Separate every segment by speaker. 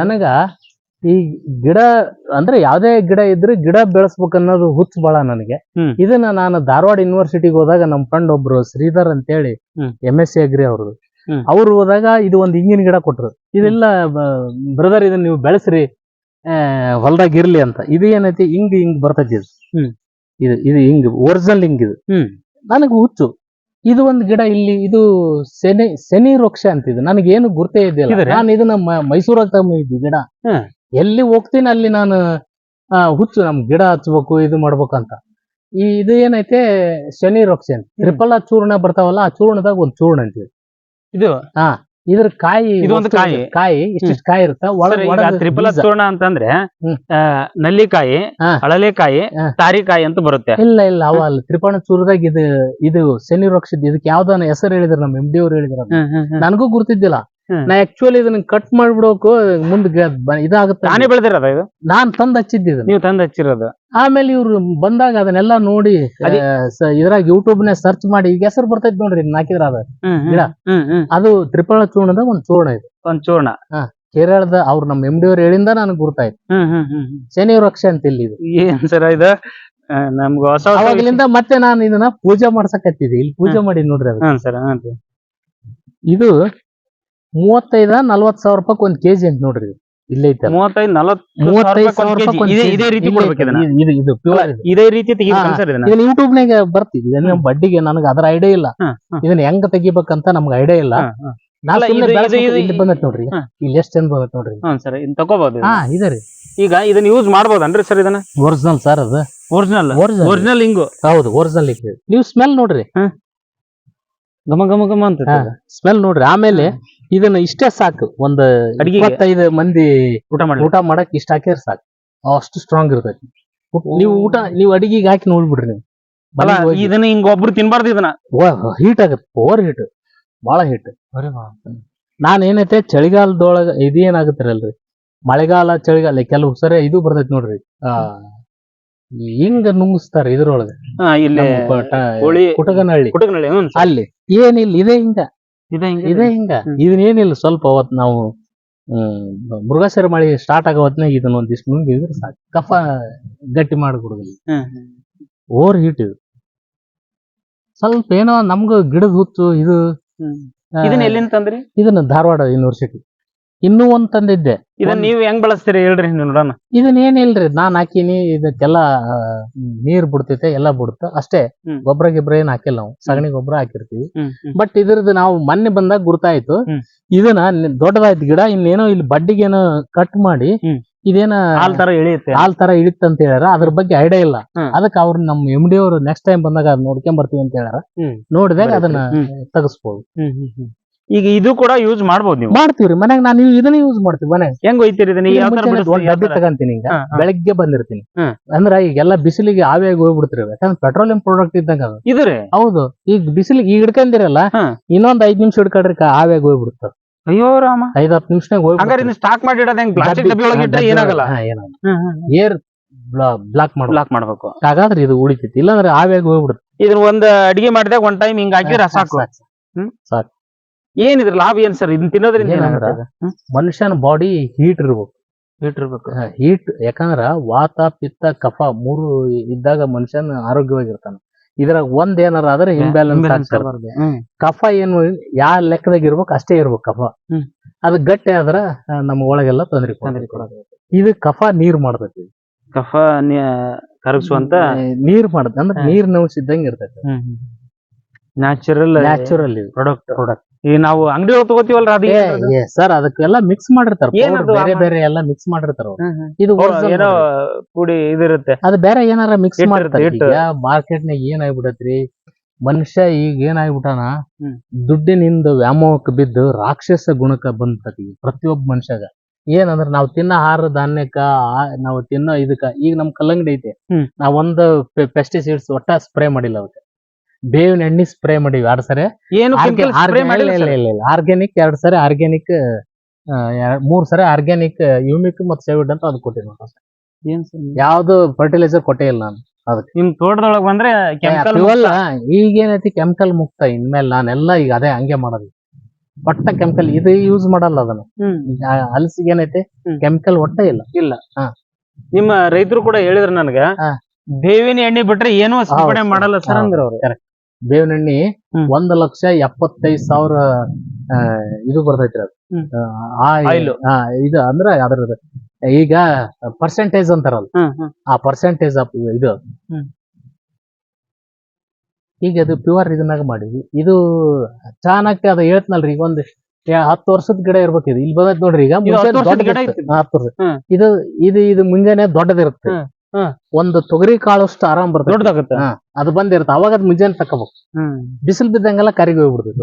Speaker 1: ನನಗ? ಈ ಗಿಡ ಅಂದ್ರೆ ಯಾವ್ದೇ ಗಿಡ ಇದ್ರೆ ಗಿಡ ಬೆಳೆಸ್ಬೇಕು ಅನ್ನೋದು ಹುಚ್ಚು ಬಹಳ ನನಗೆ. ಇದನ್ನ ನಾನು ಧಾರವಾಡ ಯೂನಿವರ್ಸಿಟಿಗೆ ಹೋದಾಗ ನಮ್ಮ ಫ್ರೆಂಡ್ ಒಬ್ರು ಶ್ರೀಧರ್ ಅಂತ
Speaker 2: ಹೇಳಿ
Speaker 1: ಎಂ ಎಸ್ ಸಿ ಅಗ್ರಿ ಅವ್ರದ್ದು. ಅವ್ರು ಹೋದಾಗ ಇದು ಒಂದು ಹಿಂಗಿನ ಗಿಡ ಕೊಟ್ರು. ಇದೆಲ್ಲ ಬ್ರದರ್ ಇದನ್ನ ನೀವು ಬೆಳೆಸ್ರಿ ಹೊಲ್ದಾಗ ಇರ್ಲಿ ಅಂತ. ಇದು ಏನೈತಿ ಹಿಂಗ್ ಹಿಂಗ್ ಬರ್ತೈತಿ ಇದು. ಇದು ಇದು ಹಿಂಗ್ ಒರಿಜಿನಲ್ ಹಿಂಗ್ ಇದು. ನನಗೆ ಹುಚ್ಚು. ಇದು ಒಂದು ಗಿಡ ಇಲ್ಲಿ ಇದು ಶನಿ ಸೆನಿ ವೃಕ್ಷ ಇದು ನನಗೆ ಏನು ಗುರ್ತೇ
Speaker 2: ಇದೆಯಲ್ಲ?
Speaker 1: ನಾನು ಇದನ್ನ ಮೈಸೂರಾಗ ತಗೊಂಡಿದ್ದೆ ಗಿಡ. ಎಲ್ಲಿ ಹೋಗ್ತೀನಿ ಅಲ್ಲಿ ನಾನು ಹುಚ್ಚು ನಮ್ ಗಿಡ ಹಚ್ಬೇಕು ಇದು ಮಾಡ್ಬೇಕಂತ ಈ ಇದು ಏನೈತೆ ಶನಿ ರೊಕ್ಷನ್ ಅಂತ. ತ್ರಿಫಲ ಚೂರ್ಣ ಬರ್ತಾವಲ್ಲ ಆ ಚೂರ್ಣದಾಗ ಒಂದ್ ಚೂರ್ಣ ಅಂತೀವಿ.
Speaker 2: ಇದು?
Speaker 1: ಇದ್ರ ಕಾಯಿ ಇದೊಂದು
Speaker 2: ಕಾಯಿ.
Speaker 1: ಕಾಯಿ ಇಷ್ಟಿಷ್ಟು ಕಾಯಿ ಇರುತ್ತೆ ಒಳಗೆ
Speaker 2: ತ್ರಿಪಲ ಚೂರ್ಣ ಅಂತಂದ್ರೆ ನಲ್ಲಿಕಾಯಿ. ಹಳಲೆಕಾಯಿ ತಾರಿಕಾಯಿ ಅಂತ ಬರುತ್ತೆ
Speaker 1: ಇಲ್ಲ ಇಲ್ಲ ಅವ ಅಲ್ಲ ತ್ರಿಪಣ ಚೂರದಾಗ ಇದು ಇದು ಶನಿ ವೃಕ್ಷದ ಇದಕ್ಕೆ ಯಾವ್ದಾನ ಹೆಸರು ಹೇಳಿದ್ರು ನಮ್ಮ ಎಂ ಡಿ ಅವ್ರು ಹೇಳಿದ್ರು. ನನಗೂ ಗುರ್ತಿದ್ದಿಲ್ಲ. ನಾ ಆಕ್ಚುಲಿ ಇದನ್ನ ಕಟ್ ಮಾಡ್ಬಿಡೋಕು ಮುಂದ್ ಇದಾಗುತ್ತೆ
Speaker 2: ನಾನೇ ಬೆಳೆದಿರೋದ ಇದು?
Speaker 1: ನಾನ್ ತಂದ್ ಹಚ್ಚಿದ್ದೆ
Speaker 2: ನೀವು ತಂದ್ ಹಚ್ಚಿರೋದು.
Speaker 1: ಆಮೇಲೆ ಇವ್ರು ಬಂದಾಗ ಅದನ್ನೆಲ್ಲ ನೋಡಿ ಇದ್ರಾಗ ಯೂಟ್ಯೂಬ್ನ ಸರ್ಚ್ ಮಾಡಿ ಈಗ ಹೆಸರು ಬರ್ತೈತಿ ನೋಡ್ರಿ ಇದನ್ನ ಹಾಕಿದ್ರ ಅದ. ಗಿಡ. ಅದು ತ್ರಿಪಳ ಚೂರ್ಣದ ಒಂದ್ ಚೂರ್ಣ ಇದು.
Speaker 2: ಒಂದ್ ಚೂರ್ಣ.
Speaker 1: ಕೇರಳದ ಅವ್ರು ನಮ್ಮ ಎಂ ಡಿ ಅವ್ರ ಹೇಳಿಂದ ನನಗೆ ಗುರ್ತಾಯ್ತು. ಶನಿ ವೃಕ್ಷ ಅಂತ ಇಲ್ಲಿ ಇದು.
Speaker 2: ಏನ್ ಸರ್ ಇದು? ನಮ್ಗೆ ಹೊಸ ಹೊಸ
Speaker 1: ಮತ್ತೆ ನಾನು ಇದನ್ನ ಪೂಜೆ ಮಾಡ್ಸಕತ್ತಿದ್ದೆ. ಇಲ್ಲಿ ಪೂಜೆ ಮಾಡಿ ನೋಡ್ರಿ ಅದು. ಇದು ಮೂವತ್ತೈದ ನಲ್ವತ್ ಸಾವಿರ ರೂಪಾಯಿ ಒಂದ್ ಕೆಜಿ ಅಂತ ನೋಡ್ರಿ ಇಲ್ಲ ಐತೆ. ಅದು.
Speaker 2: ಮೂವತ್ತೈದು ನಲವತ್ತು
Speaker 1: ಮೂವತ್ತೈದು
Speaker 2: ಸಾವಿರ
Speaker 1: ಸಾವಿರ
Speaker 2: ರೂಪಾಯಿ
Speaker 1: ರೂಪಾಯಿ
Speaker 2: ಒಂದ್
Speaker 1: ಒಂದ್
Speaker 2: ಇದೇ
Speaker 1: ಕೆಜಿ.
Speaker 2: ಇದೇ ರೀತಿ ಕೊಡ್ಬೇಕು ಇದನ್ನ.
Speaker 1: ಇದು- ಇದು ಇದು ಪ್ಯೂರ್ ಇದು.
Speaker 2: ಇದೇ ರೀತಿ ತೆಗಿಬೇಕು
Speaker 1: ಹಾ.
Speaker 2: ಸರ್ ಇದನ್ನ.
Speaker 1: ಇದನ್ನ ಯೂಟ್ಯೂಬ್ ನಾಗ ಬರ್ತಿದ್ವಿ ಇದನ್ನ ಬಡ್ಡಿಗೆ ನನಗೆ ಅದ್ರ ಐಡಿಯಾ ಇಲ್ಲ. ಇದನ್ನ ಹೆಂಗ್ ತೆಗಿಬೇಕಂತ ನಮ್ಗೆ ಐಡಿಯಾ ಇಲ್ಲ.
Speaker 2: ಹ್ಮ್, ಹ್ಮ್.
Speaker 1: ನಾ
Speaker 2: ಅಲ್ಲ,
Speaker 1: ಸುಮ್ನೆ
Speaker 2: ಇದು-
Speaker 1: ಬೆಳ್ಸ್ಬೇಕು.
Speaker 2: ಇದು-
Speaker 1: ಇಲ್ಲಿ ಬಂದೈತ್ ನೋಡ್ರಿ. ಇಲ್ಲಿ ಎಷ್ಟ್ ಚಂದ ಬಂದೈತ್ ನೋಡ್ರಿ.
Speaker 2: ಹ್ಮ್ ಸರ್ ಇನ್ ತಗೋಬಹುದು
Speaker 1: ಹಾ ಇದೆ ರೀ.
Speaker 2: ಈಗ ಇದನ್ನ ಯೂಸ್ ಮಾಡ್ಬೋದನ್ರಿ ಸರ್ ಇದನ್ನ?
Speaker 1: ಒರಿಜಿನಲ್ ಸರ್ ಅದು.
Speaker 2: ಒರಿಜಿನಲ್
Speaker 1: ಒರಿಜಿನಲ್
Speaker 2: ಒರಿಜಿನಲ್ ಹಿಂಗು.
Speaker 1: ಹೌದು ಒರಿಜಿನಲ್ ನೀವು ಸ್ಮೆಲ್ ನೋಡ್ರಿ.
Speaker 2: ಗಮ ಘಮ ಘಮ ಅಂತ
Speaker 1: ಸ್ಮೆಲ್ ನೋಡ್ರಿ. ಆಮೇಲೆ ಇದನ್ನ ಇಷ್ಟೇ ಸಾಕು. ಒಂದ್
Speaker 2: ಅಡಿಗೆ
Speaker 1: ಇಪ್ಪತ್ತೈದು ಮಂದಿ
Speaker 2: ಊಟ ಮಾಡಿ
Speaker 1: ಊಟ ಮಾಡಕ್ ಇಷ್ಟ ಹಾಕಿದ್ರೆ ಸಾಕು. ಅಷ್ಟು ಸ್ಟ್ರಾಂಗ್ ಇರ್ತೈತಿ. ನೀವು ಊಟ ನೀವು ಅಡಿಗೆಗೆ ಹಾಕಿ ನೋಡ್ಬಿಡ್ರಿ ನೀವು.
Speaker 2: ಅಲ್ಲ ಇದನ್ನ ಹಿಂಗ ಒಬ್ರು ತಿನ್ಬಾರ್ದು ಇದನ್ನ.
Speaker 1: ಹೀಟ್ ಆಗತ್ತೆ. ಓವರ್ ಹೀಟ್ ಬಹಳ ಹೀಟ್ ನಾನ್ ಏನೈತೆ ಚಳಿಗಾಲದೊಳಗ ಇದೇನಾಗತ್ತಿರಲ್ರಿ ಮಳೆಗಾಲ ಚಳಿಗಾಲ ಕೆಲವು ಸರಿ ಇದು ಬರ್ತೈತಿ ನೋಡ್ರಿ. ಆ ಹಿಂಗ ನುಂಗಿಸ್ತಾರ ಇದ್ರೊಳಗೆ.
Speaker 2: ಹಾ, ಇಲ್ಲಿ
Speaker 1: ನಮ್ಮ ಪ-
Speaker 2: ಕೋಳಿ
Speaker 1: ಕುಟಗನಹಳ್ಳಿ. ಅಲ್ಲಿ ಏನಿಲ್ಲ ಇದೇ ಹಿಂಗ.
Speaker 2: ಇದೆ ಹಿಂಗೆ?
Speaker 1: ಇದೇ ಹಿಂಗ.
Speaker 2: ಹ್ಮ್.
Speaker 1: ಇದನ್ನ ಏನಿಲ್ಲ ಸ್ವಲ್ಪ ಅವತ್ ನಾವು ಹ್ಮ್ ಮಳೆ ಸ್ಟಾರ್ಟ್ ಆಗೋ ಹೊತ್ನಾಗ ಇದನ್ನ ಒಂದಿಷ್ಟು ನುಂಗಿದ್ರೆ ಸಾಕು. ಕಫ ಗಟ್ಟಿ
Speaker 2: ಹ್ಮ್, ಹ್ಮ್.
Speaker 1: ಓವರ್ ಹೀಟ್ ಇದು. ಸ್ವಲ್ಪ ಏನೋ ನಮ್ಗ ಗಿಡದ ಹುಚ್ಚು ಇದು.
Speaker 2: ಹ್ಮ್.
Speaker 1: ಆ,
Speaker 2: ಇದನ್ನ ಎಲ್ಲಿಂದ ತಂದ್ರಿ?
Speaker 1: ಇದನ್ನ ಧಾರವಾಡ ಯೂನಿವರ್ಸಿಟಿ ಇನ್ನೂ ಒಂದ್ ತಂದಿದ್ದೆ.
Speaker 2: ಇದನ್ನ ನೀವ್ ಹೆಂಗ್ ಬಳಸ್ತೀರಿ ಹೇಳ್ರಿ ನೋಡೋಣ.
Speaker 1: ಇದನ್ನ ಇಲ್ರಿ ನಾನ್ ಹಾಕಿನಿ ಇದಕ್ಕೆಲ್ಲ ನೀರ್ ಬಿಡ್ತೈತೆ ಎಲ್ಲ ಬಿಡುತ್ತ. ಅಷ್ಟೇ. ಗೊಬ್ಬರ ಗಿಬ್ರ ಏನ್ ಹಾಕಿಲ್ಲ ನಾವು. ಸಗಣಿ ಗೊಬ್ಬರ ಹಾಕಿರ್ತೀವಿ. ಬಟ್ ಇದ್ರದ್ದು ನಾವು ಮೊನ್ನೆ ಬಂದಾಗ ಗುರ್ತಾಯ್ತು. ಇದನ್ನ ದೊಡ್ಡದಾಯ್ತ ಗಿಡ ಇನ್ನೇನೋ ಇಲ್ಲಿ ಬಡ್ಡಿಗೇನೋ ಕಟ್ ಮಾಡಿ. ಇದೇನ
Speaker 2: ಹಾಲ್ ತರ ಇಳಿಯುತ್ತೆ.
Speaker 1: ಹಾಲ್ ತರ ಇಳಿತ್ ಅಂತ ಹೇಳ್ಯಾರ. ಅದ್ರ ಬಗ್ಗೆ ಐಡಿಯಾ ಇಲ್ಲ. ಅದಕ್ಕೆ ಅವ್ರು ನಮ್ ಎಂ ಡಿ ಅವರು ನೆಕ್ಸ್ಟ್ ಟೈಮ್ ಬಂದಾಗ ಅದ್ ನೋಡ್ಕೊಂಡ್ ಬರ್ತೀವಿ ಅಂತ ಹೇಳ್ಯಾರ. ನೋಡಿದಾಗ ಅದನ್ನ ತಗಸ್ಬೋದು.
Speaker 2: ಈಗ ಇದು ಕೂಡ ಯೂಸ್ ಮಾಡ್ಬೋದು ನೀವು.
Speaker 1: ಮಾಡ್ತೀವ್ರಿ ಮನ್ಯಾಗ ನಾನು ಇದನ್ನ ಯೂಸ್ ಮಾಡ್ತೀವಿ ಮನ್ಯಾಗ.
Speaker 2: ಹೆಂಗ್ ಒಯ್ತೀರಿ ಇದನ್ನ?
Speaker 1: ಒಂದ್ ಡಬ್ಬಿ? ತಗಂತೀನಿ ಈಗ. ಬೆಳಗ್ಗೆ ಬಂದಿರ್ತೀನಿ. ಅಂದ್ರೆ ಈಗ ಈಗೆಲ್ಲ ಬಿಸಿಲಿಗೆ ಆವಿಯಾಗಿ ಹೋಗ್ಬಿಡ್ತಿರಿ ಯಾಕಂದ್ರೆ ಪೆಟ್ರೋಲಿಯಂ ಪ್ರಾಡಕ್ಟ್ ಇದ್ದಂಗ ಇದ್ರೆ
Speaker 2: ಇದು ರೀ?
Speaker 1: ಹೌದು. ಈಗ ಬಿಸಿಲಿಗೆ ಈಗ ಹಿಡ್ಕೊಂಡಿರಲ್ಲ. ಇನ್ನೊಂದ್ ಐದ್ ನಿಮಿಷ ಹಿಡ್ಕೊಂಡ್ರಿ ಆವಿಯಾಗಿ ಹೋಗ್ಬಿಡ್ತಾರ
Speaker 2: ಅಯ್ಯೋ ರಾಮ.
Speaker 1: ಐದ್ ಹತ್ತು ನಿಮಿಷನಾಗ
Speaker 2: ಹೋಗಿ ಸ್ಟಾಕ್ ಮಾಡಿ ಇಡೋದ್ ಹೆಂಗ್? ಪ್ಲಾಸ್ಟಿಕ್ ಡಬ್ಬಿ ಒಳಗೆ ಇಟ್ರೆ ಏನಾಗಲ್ಲ?
Speaker 1: ಏರ್ ಬ್ಲಾಕ್
Speaker 2: ಬ್ಲಾಕ್ ಮಾಡ್ಬೇಕು.
Speaker 1: ಹಾಗಾದ್ರೆ ಇದು ಉಳಿತೈತಿ. ಇಲ್ಲಾಂದ್ರೆ ಆವಿಯಾಗಿ ಹೋಗ್ಬಿಡುತ್ತೆ
Speaker 2: ಇದನ್ನ ಒಂದ್ ಅಡಿಗೆ ಮಾಡಿದಾಗ ಒಂದ್ ಟೈಮ್ ಹಿಂಗ್ ಹಾಕಿದ್ರೆ ಸಾಕು?
Speaker 1: ಸಾಕು.
Speaker 2: ಏನ್ ಇದ್ರ ಲಾಭ ಏನ್ ಸರ್? ಇದನ್ನ ತಿನ್ನೋದ್ರಿಂದ
Speaker 1: ಏನಂದ್ರ ಮನುಷ್ಯನ ಬಾಡಿ ಹೀಟ್ ಇರ್ಬೇಕು.
Speaker 2: ಇಟ್ಟಿರ್ಬೇಕು
Speaker 1: ಹೀಟ್ ಯಾಕಂದ್ರ ವಾತ ಪಿತ್ತ ಕಫ ಮೂರು ಇದ್ದಾಗ ಮನುಷ್ಯನ ಆರೋಗ್ಯವಾಗಿರ್ತಾನ. ಇದ್ರಾಗ ಒಂದ್ ಏನಾರ ಆದ್ರೆ ಇಂಬ್ಯಾಲೆನ್ಸ್ ಆಗ್ತಾರೆ ಕಫ ಏನು ಯಾ ಲೆಕ್ಕದಾಗ ಇರ್ಬೇಕು ಅಷ್ಟೇ ಇರ್ಬೇಕು ಕಫ.
Speaker 2: ಅದ್
Speaker 1: ಅದು ಗಟ್ಟಿ ಆದ್ರ ಆ, ನಮ್ಮ ಒಳಗೆಲ್ಲ ತೊಂದರೆ ಇದು ಕಫ ನೀರ್ ಮಾಡ್ತೈತಿ.
Speaker 2: ಕಫ ಕರಗಿಸುವಂತ
Speaker 1: ನೀರ್ ಮಾಡತ್ ಅಂದ್ರೆ
Speaker 2: ಹಾ.
Speaker 1: ನೀರ್ ನೌಸ್ ಇದ್ದಂಗ ಇರ್ತೈತಿ
Speaker 2: ನ್ಯಾಚುರಲ್
Speaker 1: ನ್ಯಾಚುರಲ್ ಇದು.
Speaker 2: ಪ್ರಾಡಕ್ಟ್
Speaker 1: ಪ್ರಾಡಕ್ಟ್
Speaker 2: ಈಗ ನಾವು ಅಂಗಡಿ ಒಳಗೆ ತಗೋತೀವಲ್ರ ಅದೇ?
Speaker 1: ಸರ್ ಅದಕ್ಕೆಲ್ಲ ಮಿಕ್ಸ್ ಮಾಡಿರ್ತಾರ. ಬೇರೆ ಬೇರೆ ಎಲ್ಲ ಮಿಕ್ಸ್ ಮಾಡಿರ್ತಾರ. ಇದು
Speaker 2: ಏನೋ ಇದಿರುತ್ತೆ.
Speaker 1: ಅದು ಬೇರೆ ಏನಾರ ಮಿಕ್ಸ್ ಮಾಡಿರ್ತಾರೆ ಮಾರ್ಕೆಟ್ ನಾಗ ಏನ್ ಆಗ್ಬಿಡತ್ರಿ? ಮನುಷ್ಯ ಈಗ ಏನ್
Speaker 2: ಆಗ್ಬಿಟ್ಟಾನ?
Speaker 1: ದುಡ್ಡಿನಿಂದ ವ್ಯಾಮೋಹಕ್ಕೆ ಬಿದ್ದು ರಾಕ್ಷಸ ಗುಣಕ್ಕೆ ಬಂದ್ತತಿ ಪ್ರತಿಯೊಬ್ಬ ಮನುಷ್ಯಗ. ಏನಂದ್ರ ನಾವ್ ತಿನ್ನೋ ಆಹಾರ ಧಾನ್ಯಕ್ಕ ನಾವು ತಿನ್ನೋ ಇದಕ್ಕ ಈಗ ನಮ್ ಕಲ್ಲಂಗಡಿ ಐತೆ. ನಾವ್ ಒಂದು ಪೆಸ್ಟಿಸೈಡ್ಸ್ ಒಟ್ಟ ಸ್ಪ್ರೇ ಮಾಡಿಲ್ಲ ಅವಕ್ಕೆ. ಬೇವಿನ ಎಣ್ಣೆ ಸ್ಪ್ರೇ ಮಾಡಿವಿ. ಎರಡ್ ಸರಿ?
Speaker 2: ಏನು chemical spray ಮಾಡಿಲ್ಲ sir.
Speaker 1: ಆರ್ಗ್ಯಾನಿಕ್ ಎರಡ್ ಸರಿ ಆರ್ಗ್ಯಾನಿಕ್ ಮೂರ್ ಸರಿ ಆರ್ಗ್ಯಾನಿಕ್ ಯೂಮಿಕ್ ಮತ್ತೆ ಸೆವಿಡ್ ಅಂತ ಅದು ಕೊಟ್ಟಿ
Speaker 2: ಏನ್ sir?
Speaker 1: ಯಾವ್ದು ಫರ್ಟಿಲೈಸರ್ ಕೊಟ್ಟೇ ಇಲ್ಲ ನಾನು.
Speaker 2: ನಿಮ್ ತೋಟದೊಳಗ್ ಬಂದ್ರೆ ಕೆಮಿಕಲ್
Speaker 1: ಇವೆಲ್ಲ ಈಗ ಏನೈತಿ ಕೆಮಿಕಲ್ ಮುಕ್ತ. ಇನ್ಮೇಲೆ ನಾನೆಲ್ಲ ಈಗ ಅದೇ ಹಂಗೆ ಮಾಡೋದು. ಒಟ್ಟ ಕೆಮಿಕಲ್ ಇದು ಯೂಸ್ ಮಾಡಲ್ಲ ಅದನ್ನ. ಏನೈತಿ ಹಲಸಿಗೆ ಏನೈತೆ?
Speaker 2: ಹ್ಮ್.
Speaker 1: ಕೆಮಿಕಲ್ ಒಟ್ಟ ಇಲ್ಲ.
Speaker 2: ಇಲ್ಲ.
Speaker 1: ಹಾ.
Speaker 2: ನಿಮ್ಮ ರೈತರು ಕೂಡ ಹೇಳಿದ್ರು ನನಗ
Speaker 1: ಹಾ.
Speaker 2: ಬೇವಿನ ಎಣ್ಣೆ ಬಿಟ್ರೆ ಏನೂ ಸಿಂಪಡಣೆ ಮಾಡಲ್ಲ ಸರ್ ಅಂದ್ರ ಅವ್ರು.
Speaker 1: ಬೇವಿನ
Speaker 2: ಹ್ಮ್.
Speaker 1: ಒಂದ್ ಲಕ್ಷ ಎಪ್ಪತ್ತೈದ್ ಸಾವಿರ ಇದು ಬರ್ತೈತ್ರಿ ಅದು. ಇದು ಅಂದ್ರ ಅದ್ರದ್ದು. ಈಗ ಪರ್ಸೆಂಟೇಜ್ ಅಂತಾರಲ್ಲ. ಆ ಪರ್ಸೆಂಟೇಜ್ ಆಫ್ ಇದು. ಈಗ ಅದು ಪ್ಯೂರ್ ಇದನ್ನಾಗ ಮಾಡಿದ್ವಿ ಇದು ಚಾನಕ್ಕೆ ಅದು ಹೇಳ್ತನಲ್ರಿ ಈಗ ಒಂದ್ ಹತ್ತು ವರ್ಷದ ಗಿಡ ಇರ್ಬೇಕು ಇದು ಇಲ್ಲಿ ಬಂದೈತ್ ನೋಡ್ರಿ ಈಗ
Speaker 2: ಹತ್ತು.
Speaker 1: ವರ್ಷ. ಇದು ಇದು ಇದು ಮುಂಜಾನೆ ದೊಡ್ಡದಿರುತ್ತೆ. ಒಂದು ತೊಗರಿ ಕಾಳಷ್ಟು ಆರಾಮ್ ಬರ್ತದೆ
Speaker 2: ದೊಡ್ಡದಾಗತ್ತ.
Speaker 1: ಅದು ಬಂದಿರುತ್ತೆ. ಅವಾಗ ಅದು ಮುಂಜಾನೆ ತಕೋಬೇಕು. ಬಿಸಿಲು ಬಿದ್ದಂಗೆಲ್ಲ ಕರಿಗಿ ಹೋಗ್ಬಿಡ್ತೈತೆ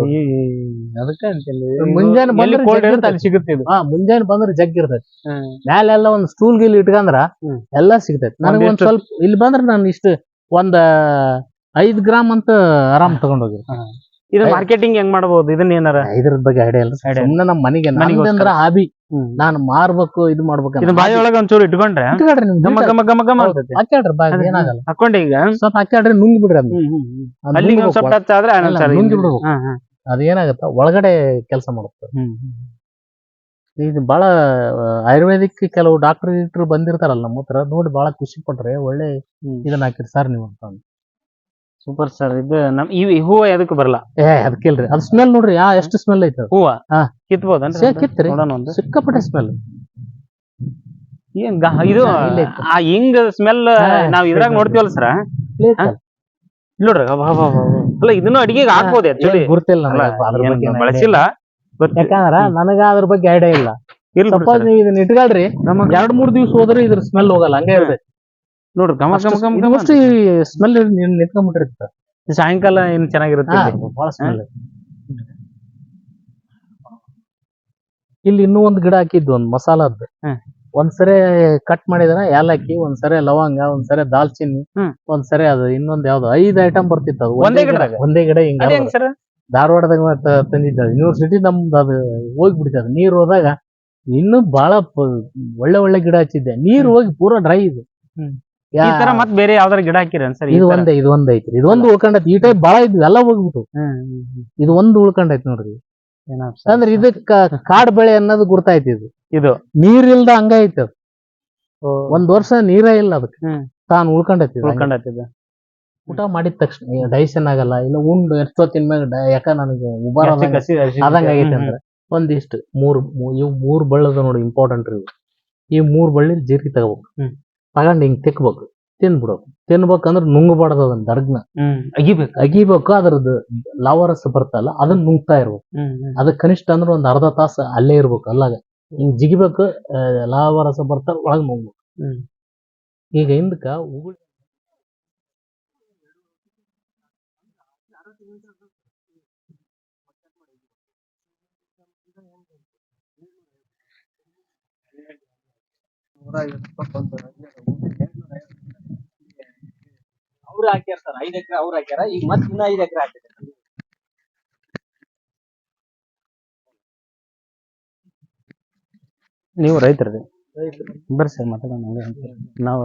Speaker 2: ಅದಕ್ಕೆ
Speaker 1: ಮುಂಜಾನೆ ಬಂದ್ರೆ
Speaker 2: ಸಿಗುತ್ತೆ
Speaker 1: ಮುಂಜಾನೆ ಬಂದ್ರೆ ಜಗ್ ಇರ್ತೈತಿ ಮ್ಯಾಲೆಲ್ಲ ಒಂದ್ ಸ್ಟೂಲ್ ಗಿಲ್ ಇಟ್ಕಂದ್ರ
Speaker 2: ಎಲ್ಲ
Speaker 1: ಎಲ್ಲಾ ಸಿಗ್ತೈತಿ. ನನಗೆ ಒಂದ್ ಸ್ವಲ್ಪ ಇಲ್ಲಿ ಬಂದ್ರೆ ನಾನು ಇಷ್ಟು ಒಂದ್ ಐದ್ ಗ್ರಾಮ್ ಅಂತ ಆರಾಮ್ ತಗೊಂಡೋಗಿ
Speaker 2: ಇದು ಮಾರ್ಕೆಟಿಂಗ್ ಹೆಂಗ್ ಮಾಡಬಹುದು ಇದನ್ನ ಏನಾರ?
Speaker 1: ಇದ್ರ ಬಗ್ಗೆ ಐಡಿಯಾ ಇಲ್ಲ. ಸುಮ್ಮನೆ ನಮ್ಮ ಮನೆಗೆ. ನಂದಂದ್ರ ಹಾಬಿ. ನಾನು ಮಾರ್ಬೇಕು ಇದು ಮಾಡ್ಬೇಕು
Speaker 2: ಇದು ಬಾಯಿ ಒಳಗ ಒಂಚೂರು ಇಟ್ಕೊಂಡ್ರೆ
Speaker 1: ಹಾಕ್ಯಾಡ್ರಿ ನಿಮ್
Speaker 2: ಗಮ ಗಮ ಗಮ ಗಮ ಅಂತೈತಿ
Speaker 1: ಹಾಕ್ಯಾಡ್ರಿ ಬಾಯ್ ಏನಾಗಲ್ಲ.
Speaker 2: ಹಾಕೊಂಡೆ ಈಗ?
Speaker 1: ಸ್ವಲ್ಪ ಹಾಕ್ಯಾಡ್ರಿ ನುಂಗ್ ಬಿಡ್ರಿ ಅದನ್ನ.
Speaker 2: ಒಂದ್ ಸ್ವಲ್ಪ. ಟಚ್ ಆದ್ರೆ
Speaker 1: ಅಲ್ಲ,
Speaker 2: ಆನಂದ್
Speaker 1: ಬಿಡ್ಬೇಕು. ಅದೇನಾಗತ್ತ ಒಳಗಡೆ ಕೆಲಸ ಮಾಡುತ್ತೆ. ಇದು ಬಹಳ ಆಯುರ್ವೇದಿಕ್ ಕೆಲವು ಡಾಕ್ಟರ್ ಗಿಟ್ರು ಬಂದಿರ್ತಾರಲ್ಲ ನಮ್ಮ ಹತ್ರ ನೋಡಿ ಬಹಳ ಖುಷಿ ಪಟ್ರೆ ಒಳ್ಳೆ ಇದನ್ನ ಹಾಕಿರಿ ಸರ್ ನೀವು ಅಂತ.
Speaker 2: ಸೂಪರ್ ಸರ್ ಇದು ನಮ್ ಈ ಹೂವ ಎದಕ್ ಬರಲ್ಲ.
Speaker 1: ಏ ಅದಕ್ಕಿಲ್ರಿ ಅದ್ ಸ್ಮೆಲ್ ನೋಡ್ರಿ ಯಾ ಎಷ್ಟು ಸ್ಮೆಲ್ ಐತೆ.
Speaker 2: ಹೂವ?
Speaker 1: ಹಾ.
Speaker 2: ಕಿತ್ಬೋದನ್ರಿ
Speaker 1: ಕಿತ್ರಿ
Speaker 2: ನೋಡೋಣ ಒಂದು.
Speaker 1: ಸಿಕ್ಕಾಪಟ್ಟೆ ಸ್ಮೆಲ್
Speaker 2: ಏನ್ ಗಾ- ಇದು
Speaker 1: ಇಲ್ಲೇ.
Speaker 2: ಆ ಹಿಂಗ್ ಸ್ಮೆಲ್ ನಾವ್ ಇದ್ರಾಗ ನೋಡ್ತೀವಲ್ಲ ಸರ್ ನೋಡ್ರಿ ಅಬ್ಬಾ, ಅಬ್ಬಾ, ಅಬ್ಬಾ. ಅಲ್ಲ ಇದನ್ನು ಅಡಿಗೆ ಹಾಕ್ಬೋದು ಆಕ್ಚುಲಿ
Speaker 1: ಗುರ್ತಿಲ್ಲ ನನಗೆ ಅದ್ರ ಬಗ್ಗೆ ಏನ್
Speaker 2: ಬಳಸಿಲ್ಲ.
Speaker 1: ಯಾಕಂದ್ರ ನನಗ ಅದ್ರ ಬಗ್ಗೆ ಐಡಿಯಾ ಇಲ್ಲ.
Speaker 2: ಇರ್ಲಿ ಬಿಡು
Speaker 1: ಸಪೋಸ್ ನೀವು ಇದನ್ನ ಇಟ್ಕೊಳ್ರಿ.
Speaker 2: ನಮ್ಗೆ
Speaker 1: ಎರಡ್ ಮೂರ್ ದಿವ್ಸ ಹೋದ್ರೆ ಇದ್ರ ಸ್ಮೆಲ್ ಹೋಗಲ್ಲ. ಹಂಗೆ ಇರ್ತೈತಿ
Speaker 2: ನೋಡ್ರಿ ಗಮ ಗಮ ಗಮ ಗಮ
Speaker 1: ಸ್ಮೆಲ್ ನಿಂತ್ಕೊಂಡ್ಬಿಟ್ಟಿರುತ್ತೆ.
Speaker 2: ಸಾಯಂಕಾಲ ಏನ್ ಚೆನ್ನಾಗಿರುತ್ತೆ.
Speaker 1: ಬಹಳ ಸ್ಮೆಲ್ ಇಲ್ಲಿ ಇನ್ನೂ ಒಂದ್ ಗಿಡ ಹಾಕಿದ್ದು ಒಂದ್ ಮಸಾಲದ್ದು. ಒಂದ್ಸರಿ ಕಟ್ ಮಾಡಿದ್ರ ಏಲಕ್ಕಿ ಒಂದ್ಸರಿ ಲವಂಗ ಒಂದ್ಸರಿ ದಾಲ್ಚಿನ್ನಿ. ಒಂದ್ಸರಿ ಅದು ಇನ್ನೊಂದ್ ಯಾವ್ದು ಐದ್ ಐಟಮ್ ಬರ್ತಿತ್ತು ಅದು.
Speaker 2: ಒಂದೇ ಗಿಡ
Speaker 1: ಒಂದೇ ಗಿಡ ಹಿಂಗ ಧಾರವಾಡದಾಗ ತಂದಿದ್ದ ಯೂನಿವರ್ಸಿಟಿ ನಮ್ದು ಅದು ಹೋಗ್ಬಿಡ್ತದ. ನೀರ್ ಹೋದಾಗ ಇನ್ನೂ ಬಹಳ ಒಳ್ಳೆ ಒಳ್ಳೆ ಗಿಡ ಹಚ್ಚಿದ್ದೆ. ನೀರ್ ಹೋಗಿ ಪೂರಾ ಡ್ರೈ ಇದು.
Speaker 2: ಈ ತರ ಮತ್ ಬೇರೆ ಯಾವ್ದಾರ ಗಿಡ ಹಾಕಿರ ಸರ್
Speaker 1: ಇದು ಒಂದೇ ಇದು ಒಂದ್ ಐತ್ರಿ. ಇದೊಂದು ಉಳ್ಕೊಂಡೈತಿ ಈ ಟೈಪ್ ಬಾಳ ಇದ್ವಿ ಎಲ್ಲ ಹೋಗ್ಬಿಟ್ಟು. ಇದು ಒಂದು ಉಳ್ಕೊಂಡೈತಿ ನೋಡ್ರಿ. ಅಂದ್ರೆ ಇದಕ್ಕ ಕಾಡ್ ಬೆಳೆ ಅನ್ನೋದು ಗುರ್ತಾಯ್ತಿ ಇದು.
Speaker 2: ಇದು?
Speaker 1: ನೀರ್ ಇಲ್ದ ಹಂಗ ಐತಿ ಅದು. ಒಂದ್ ವರ್ಷ ನೀರೇ ಇಲ್ಲ ಅದಕ್ಕೆ. ತಾನು ಉಳ್ಕೊಂಡೈತಿ ಇದು ಹಂಗೆ. ಊಟ ಮಾಡಿದ ತಕ್ಷಣ ಡೈಸನ್ ಆಗಲ್ಲ ಇಲ್ಲ ಉಂಡು ಎಷ್ಟೊತ್ತಿನ ಡ- ಯಾಕ ನನಗೆ ಉಬಾರ ಆದಂಗ ಆಗೈತೆ ಅಂದ್ರೆ. ಒಂದಿಷ್ಟು ಮೂರ್ ಇವು ಮೂರ್ ಬಳ್ಳದ ನೋಡಿ ಇಂಪಾರ್ಟೆಂಟ್ ಇವು. ಈ ಮೂರ್ ಬಳ್ಳಿ ಜೀರಿಗೆ ತಗೋಬೇಕು. ತಗೊಂಡ್ ಹಿಂಗ್ ತಿಕ್ಬೇಕು. ತಿನ್ಬಿಡೋದು ತಿನ್ಬೇಕಂದ್ರ ನುಂಗ್ಬಾರ್ದು ಅದನ್ನ ದರ್ಗ್ನ.
Speaker 2: ಅಗಿಬೇಕು.
Speaker 1: ಅಗಿಬೇಕು ಅದ್ರದ್ದು ಲವರಸ್ ಬರ್ತಲ್ಲ ಅದನ್ನ ನುಂಗ್ತಾ ಇರ್ಬೇಕು. ಅದಕ್ಕೆ ಕನಿಷ್ಠ ಅಂದ್ರೆ ಒಂದ್ ಅರ್ಧ ತಾಸು ಅಲ್ಲೇ ಇರ್ಬೇಕು ಅಲ್ಲಾಗ. ಹಿಂಗ್ ಜಿಗಿಬೇಕು ಲಾವರಸ ಬರ್ತಾ ಒಳಗ್ ನುಂಗ್ಬೇಕು. ಈಗ ಹಿಂದಕ್ಕ ಉಗುಳಿ
Speaker 3: ಅವ್ರು ಹಾಕ್ಯಾರ ಸರ್, ಐದ್ ಎಕರೆ, ಅವ್ರು ಹಾಕ್ಯಾರ, ಈಗ ಮತ್ತೆ ಇನ್ನ ಐದ್ ಎಕರೆ ಹಾಕ್ಯಾರ.
Speaker 2: ನೀವು ರೈತರದಿ ಬರ್ರಿ ಸರ್, ಮಾತಾಡೋಣ. ನಾವು